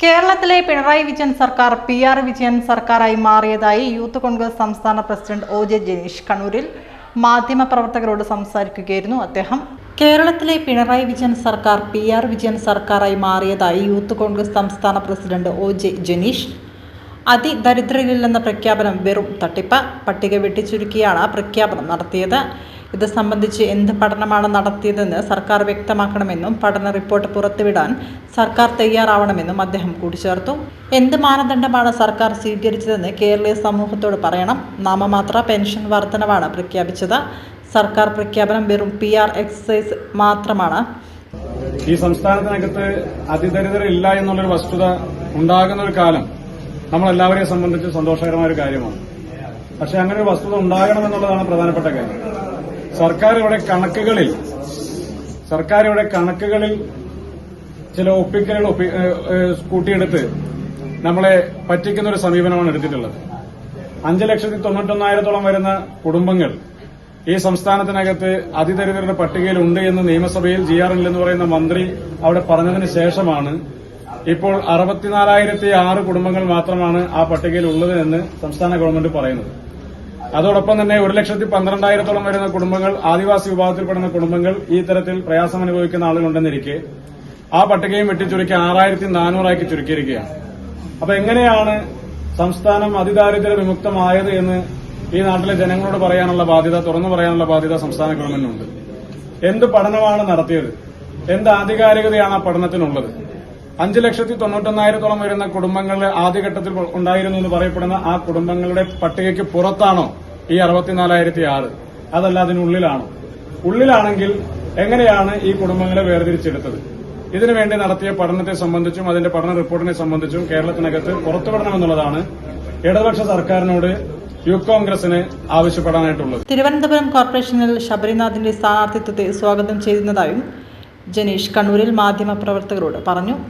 കേരളത്തിലെ പിണറായി വിജയൻ സർക്കാർ P R Vijayan സർക്കാരായി മാറിയതായി യൂത്ത് കോൺഗ്രസ് സംസ്ഥാന പ്രസിഡന്റ് ഒ ജെ ജനീഷ് കണ്ണൂരിൽ മാധ്യമപ്രവർത്തകരോട് സംസാരിക്കുകയായിരുന്നു അദ്ദേഹം. കേരളത്തിലെ പിണറായി വിജയൻ സർക്കാർ പി ആർ വിജയൻ സർക്കാരായി മാറിയതായി യൂത്ത് കോൺഗ്രസ് സംസ്ഥാന പ്രസിഡന്റ് ഒ ജെ ജനീഷ് അതിദരിദ്രരില്ലെന്ന പ്രഖ്യാപനം വെറും തട്ടിപ്പ് പട്ടിക വെട്ടിച്ചുരുക്കിയാണ് പ്രഖ്യാപനം നടത്തിയത്. ഇത് സംബന്ധിച്ച് എന്ത് പഠനമാണ് നടത്തിയതെന്ന് സർക്കാർ വ്യക്തമാക്കണമെന്നും പഠന റിപ്പോർട്ട് പുറത്തുവിടാൻ സർക്കാർ തയ്യാറാവണമെന്നും അദ്ദേഹം കൂട്ടിച്ചേർത്തു. എന്ത് മാനദണ്ഡമാണ് സർക്കാർ സ്വീകരിച്ചതെന്ന് കേരളീയ സമൂഹത്തോട് പറയണം. നാമമാത്ര പെൻഷൻ വർധനവാണ് പ്രഖ്യാപിച്ചത്. സർക്കാർ പ്രഖ്യാപനം വെറും പി ആർ എക്സസൈസ് മാത്രമാണ്. ഈ സംസ്ഥാനത്തിനകത്ത് അതിദരിദ്രർ ഇല്ല എന്നുള്ളൊരു വസ്തുത ഉണ്ടാകുന്ന ഒരു കാലം നമ്മളെല്ലാവരെയും സംബന്ധിച്ച് സന്തോഷകരമായ ഒരു കാര്യമാണ്. പക്ഷെ അങ്ങനെ ഒരു വസ്തുത ഉണ്ടാകണമെന്നുള്ളതാണ് പ്രധാനപ്പെട്ട കാര്യം. സർക്കാർ കണക്കുകളിൽ സർക്കാർ കണക്കുകളിൽ ചില ഒപ്പിക്കലുകൾ കൂട്ടിയെടുത്ത് നമ്മളെ പറ്റിക്കുന്ന ഒരു സമീപനമാണ് എടുത്തിട്ടുള്ളത്. അഞ്ച് ലക്ഷത്തി തൊണ്ണൂറ്റൊന്നായിരത്തോളം വരുന്ന കുടുംബങ്ങൾ ഈ സംസ്ഥാനത്തിനകത്ത് അതിദരിദ്രരുടെ പട്ടികയിൽ ഉണ്ട് എന്ന് നിയമസഭയിൽ ജി ആർ എൽ എന്ന് പറയുന്ന മന്ത്രി അവിടെ പറഞ്ഞതിന് ശേഷമാണ് ഇപ്പോൾ അറുപത്തിനാലായിരത്തി ആറ് കുടുംബങ്ങൾ മാത്രമാണ് ആ പട്ടികയിൽ ഉള്ളത് എന്ന് സംസ്ഥാന ഗവൺമെന്റ് പറയുന്നത്. അതോടൊപ്പം തന്നെ ഒരു ലക്ഷത്തി പന്ത്രണ്ടായിരത്തോളം വരുന്ന കുടുംബങ്ങൾ ആദിവാസി വിഭാഗത്തിൽപ്പെടുന്ന കുടുംബങ്ങൾ ഈ തരത്തിൽ പ്രയാസം അനുഭവിക്കുന്ന ആളുകളുണ്ടെന്നിരിക്കെ ആ പട്ടികയും വെട്ടിച്ചുരുക്കി ആറായിരത്തി നാനൂറാക്കി ചുരുക്കിയിരിക്കുകയാണ്. അപ്പൊ എങ്ങനെയാണ് സംസ്ഥാനം അതിദാരിദ്ര്യ വിമുക്തമായത് എന്ന് ഈ നാട്ടിലെ ജനങ്ങളോട് പറയാനുള്ള ബാധ്യത തുറന്നു പറയാനുള്ള ബാധ്യത സംസ്ഥാന ഗവൺമെന്റിനുണ്ട്. എന്ത് പഠനമാണ് നടത്തിയത്? എന്ത് ആധികാരികതയാണ് ആ പഠനത്തിനുള്ളത്? അഞ്ച് ലക്ഷത്തി തൊണ്ണൂറ്റൊന്നായിരത്തോളം വരുന്ന കുടുംബങ്ങളുടെ ആദ്യഘട്ടത്തിൽ ഉണ്ടായിരുന്നു എന്ന് പറയപ്പെടുന്ന ആ കുടുംബങ്ങളുടെ പട്ടികയ്ക്ക് പുറത്താണോ ഈ അറുപത്തിനാലായിരത്തി ആറ് അതല്ല അതിനുള്ളിലാണോ ഉള്ളിലാണെങ്കിൽ എങ്ങനെയാണ് ഈ കുടുംബങ്ങളെ വേർതിരിച്ചെടുത്തത്? ഇതിനുവേണ്ടി നടത്തിയ പഠനത്തെ സംബന്ധിച്ചും അതിന്റെ പഠന റിപ്പോർട്ടിനെ സംബന്ധിച്ചും കേരളത്തിനകത്ത് പുറത്തുവിടണമെന്നുള്ളതാണ് ഇടതുപക്ഷ സർക്കാരിനോട് യൂത്ത് കോൺഗ്രസിന് ആവശ്യപ്പെടാനായിട്ടുള്ളത്. തിരുവനന്തപുരം കോർപ്പറേഷനിൽ ശബരിനാഥിന്റെ സ്ഥാനാർത്ഥിത്വത്തെ സ്വാഗതം ചെയ്യുന്നതായും ജനീഷ് കണ്ണൂരിൽ മാധ്യമപ്രവർത്തകരോട് പറഞ്ഞു.